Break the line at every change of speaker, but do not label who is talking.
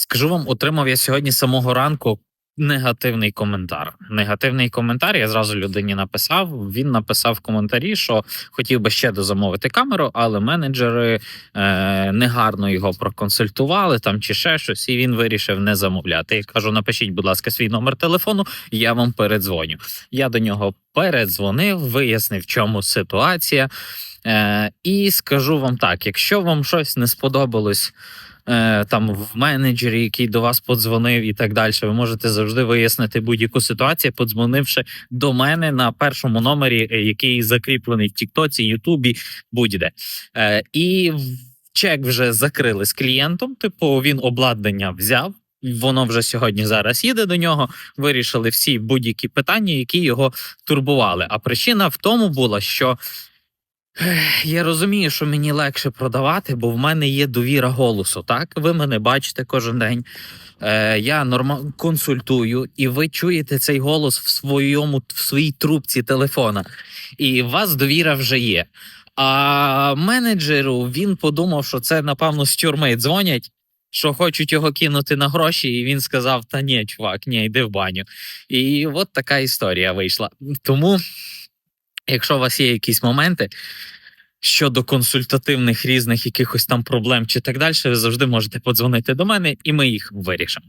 Скажу вам, отримав я сьогодні самого ранку негативний коментар. Негативний коментар. Я зразу людині написав. Він написав в коментарі, що хотів би ще дозамовити камеру, але менеджери е, негарно його проконсультували там чи ще щось, і він вирішив не замовляти. Я кажу: напишіть, будь ласка, свій номер телефону, я вам передзвоню. Я до нього передзвонив, вияснив, в чому ситуація. Е, і скажу вам так: якщо вам щось не сподобалось е, там в менеджері, який до вас подзвонив, і так далі, ви можете завжди вияснити будь-яку ситуацію, подзвонивши до мене на першому номері, е, який закріплений в Тіктоці, Ютубі, будь-де. Е, і чек вже закрили з клієнтом. Типу, він обладнання взяв. Воно вже сьогодні зараз їде до нього. Вирішили всі будь-які питання, які його турбували. А причина в тому була, що я розумію, що мені легше продавати, бо в мене є довіра голосу. Так, ви мене бачите кожен день. Е, я норма консультую, і ви чуєте цей голос в своєму в своїй трубці телефона, і у вас довіра вже є. А менеджеру він подумав, що це напевно з тюрми дзвонять. Що хочуть його кинути на гроші, і він сказав: Та ні, чувак, ні, йди в баню. І от така історія вийшла. Тому, якщо у вас є якісь моменти щодо консультативних різних якихось там проблем чи так далі, ви завжди можете подзвонити до мене, і ми їх вирішимо.